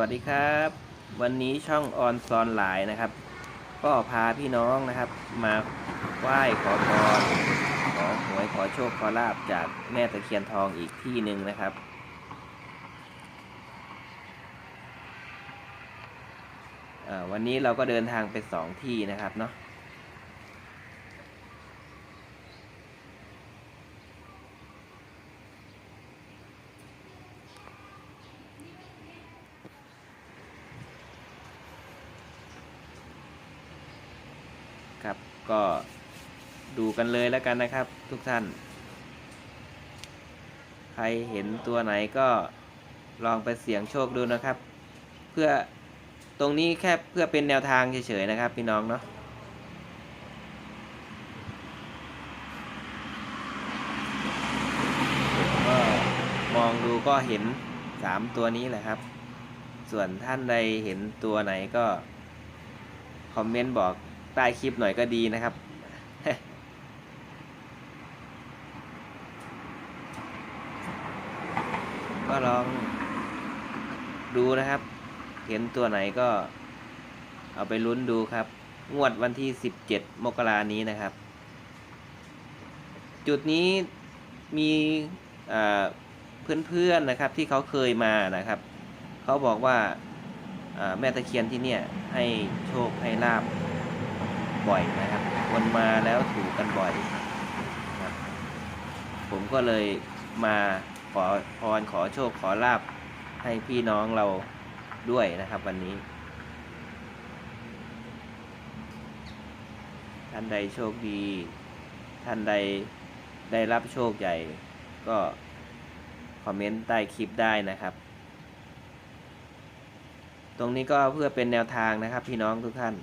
วัสดีครับ วันนี้ช่องออนซอนหลายนะครับ ก็พาพี่น้องนะครับ มาไหว้ขอพรขอหวยขอโชคขอลาบจากแม่ตะเคียนทองอีกที่หนึ่งนะครับ วันนี้เราก็เดินทางไปสองที่นะครับเนาะ ครับ ก็ดูกันเลยแล้วกันนะครับ ทุกท่าน ใครเห็นตัวไหนก็ลองไปเสี่ยงโชคดูนะครับ เพื่อตรงนี้แค่เพื่อเป็นแนวทางเฉยๆนะครับ พี่น้องเนาะก็มองดูก็เห็นสามตัวนี้แหละครับ ส่วนท่านใดเห็นตัวไหนก็ คอมเมนต์บอก ใต้คลิปหน่อยก็ดีนะครับ ก็ลองดูนะครับ เห็นตัวไหนก็เอาไปลุ้นดูครับ งวดวันที่ 17 มกรานี้นะครับ จุดนี้มีเพื่อนๆนะครับที่เขาเคยมานะครับ เขาบอกว่าอ่าแม่ตะเคียนที่เนี่ยให้โชคให้ลาบ บ่อยนะครับ วนมาแล้วถูกกันบ่อยนะครับผมก็เลยมาขอพรขอโชคขอลาบให้พี่น้องเราด้วยนะครับ วันนี้ ท่านใดโชคดี ท่านใดได้รับโชคใหญ่ ก็คอมเมนต์ใต้คลิปได้นะครับ ตรงนี้ก็เพื่อเป็นแนวทางนะครับพี่น้องทุกท่าน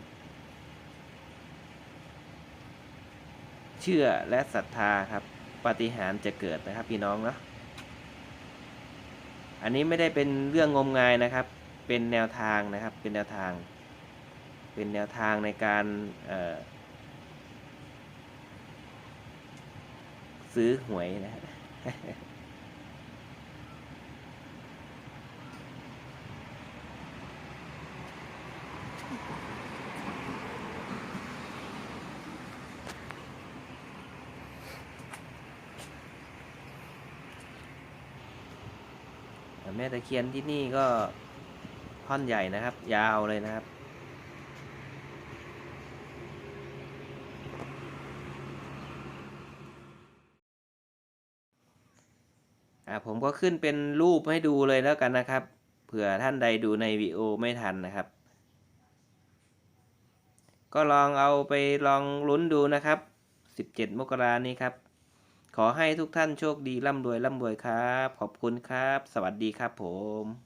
เชื่อและศรัทธาครับปฏิหารจะเกิดนะครับพี่น้องเนาะอันนี้ไม่ได้เป็นเรื่องงมงายนะครับ เป็นแนวทางนะครับ เป็นแนวทาง เป็นแนวทางในการซื้อหวยนะฮะ แม่ตะเคียนที่นี่ก็ท่อนใหญ่นะครับ ยาวเลยนะครับ อ่าผมก็ขึ้นเป็นรูปให้ดูเลยแล้วกันนะครับ เผื่อท่านใดดูในวิดีโอไม่ทันนะครับ ก็ลองเอาไปลองลุ้นดูนะครับ 17 มกรานี้ครับ ขอให้ทุกท่านโชคดีร่ำรวยร่ำรวยครับ ขอบคุณครับ สวัสดีครับผม